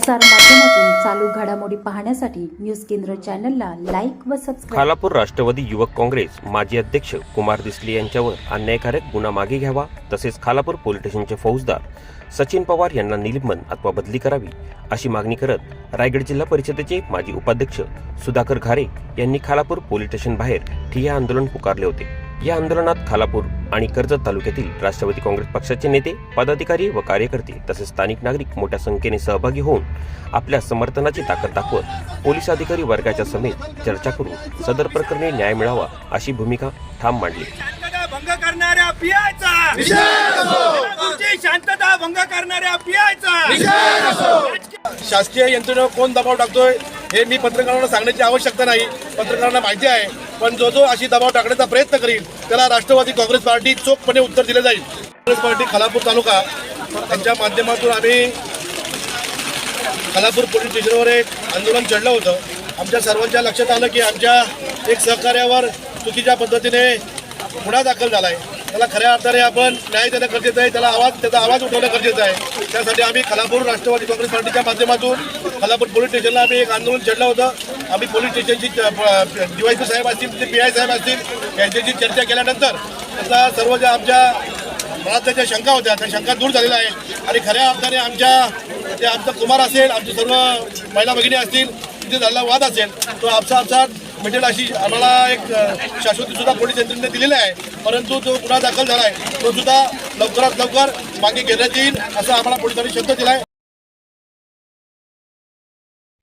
प्रसार माध्यमातून चालू घडामोडी पाहण्यासाठी न्यूज केंद्र चॅनलला लाईक व सबस्क्राईब. खालापूर राष्ट्रवादी युवक काँग्रेस माजी अध्यक्ष कुमार दिसले यांच्यावर अन्यायकारक गुन्हा मागे घ्यावा तसेच खालापूर पोलीस स्टेशनचे फौजदार सचिन पवार यांना निलंबन अथवा बदली करावी अशी मागणी करत रायगड जिल्हा परिषदेचे माजी उपाध्यक्ष सुधाकर घारे यांनी खालापूर पोलीस स्टेशन बाहेर ठिय्या आंदोलन पुकारले होते. या आंदोलनात खालापूर आणि कर्जत तालुक्यातील राष्ट्रवादी काँग्रेस पक्षाचे नेते पदाधिकारी व कार्यकर्ते तसेच स्थानिक नागरिक मोठ्या संख्येने सहभागी होऊन आपल्या समर्थनाची ताकद दाखवत पोलीस अधिकारी वर्गाच्या समेत चर्चा करून सदर प्रकरणी न्याय मिळावा अशी भूमिका ठाम मांडली. शांतता भंग करणाऱ्या शासकीय यंत्रणेवर कोण दबाव टाकतोय हे मी पत्रकारांना सांगण्याची आवश्यकता नाही. पत्रकारांना माहिती आहे. पण जो जो अशी दबाव टाकण्याचा प्रयत्न करील त्याला राष्ट्रवादी काँग्रेस पार्टी चोखपणे उत्तर दिले जाईल. काँग्रेस पार्टी खालापूर तालुका त्यांच्या माध्यमातून आम्ही खालापूर पोलीस स्टेशनवर एक आंदोलन चढलं होतं. आमच्या सर्वांच्या लक्षात आलं की आमच्या एक सहकार्यावर चुकीच्या पद्धतीने गुन्हा दाखल झाला आहे त्याला खऱ्या अर्थाने आपण न्याय देणं गरजेचं आहे त्याला आवाज त्याचा आवाज उठवणं गरजेचं आहे. त्यासाठी आम्ही खालापूर राष्ट्रवादी काँग्रेस पार्टीच्या माध्यमातून खालापूर पोलीस स्टेशनला आम्ही एक आंदोलन छेडलं होतं. आम्ही पोलीस स्टेशनची डीवायसी साहेब असतील ते पी आय साहेब असतील यांच्याशी चर्चा केल्यानंतर आता सर्व ज्या आमच्या मनातल्या ज्या शंका होत्या त्या शंका दूर झालेल्या आहे आणि खऱ्या अर्थाने आमच्या ते आमचा कुमार असेल आमचे सर्व महिला भगिनी असतील तिथे झालेला वाद असेल तो आपसा आपसात मिटेल अशी आम्हाला एक शाश्वतीसुद्धा सुद्धा पोलीस यंत्रणेने दिलेली आहे. परंतु जो गुन्हा दाखल झाला आहे. तो सुद्धा लवकरात लवकर मागे घेण्यात येईल असं आम्हाला पोलिसांनी शब्द दिला आहे.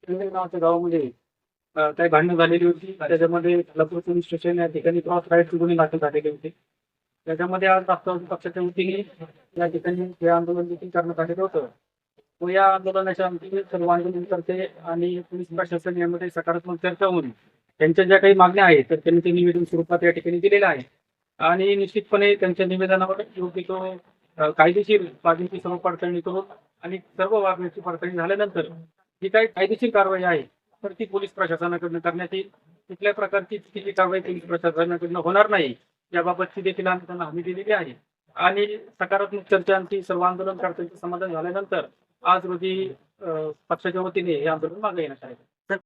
गावामध्ये म्हणजे काही भांडणं झालेली होती. त्याच्यामध्ये सोलापूर पोलीस स्टेशन या ठिकाणी क्रॉस राईट गुन्हे दाखल झालेले होते. त्याच्यामध्ये आज राष्ट्रवादी पक्षाच्या वतीने या ठिकाणी हे आंदोलन देखील करण्यात आलेलं होतं. व या आंदोलनाच्या अंतिम सर्व आंदोलनकर्ते आणि पोलीस प्रशासन यामध्ये सकारात्मक चर्चा होऊन त्यांच्या ज्या काही मागण्या आहेत तर त्यांनी ते निवेदन स्वरूपात या ठिकाणी दिलेलं आहे. आणि निश्चितपणे त्यांच्या निवेदनावर योग्य तो कायदेशीर बाबींची सर्व पडताळणी करून आणि सर्व बाबींची पडताळणी झाल्यानंतर जी काही कायदेशीर कारवाई आहे तर ती पोलीस प्रशासनाकडनं करण्यात येईल कुठल्या प्रकारची चुकीची कारवाई पोलीस प्रशासनाकडनं होणार नाही याबाबतची देखील आम्ही त्यांना हमी दिलेली आहे. आणि सकारात्मक चर्चांची सर्व आंदोलनकर्त्यांचे समाधान झाल्यानंतर आज रोजी पक्षाच्या वतीने हे आंदोलन मागे येण्यात आहे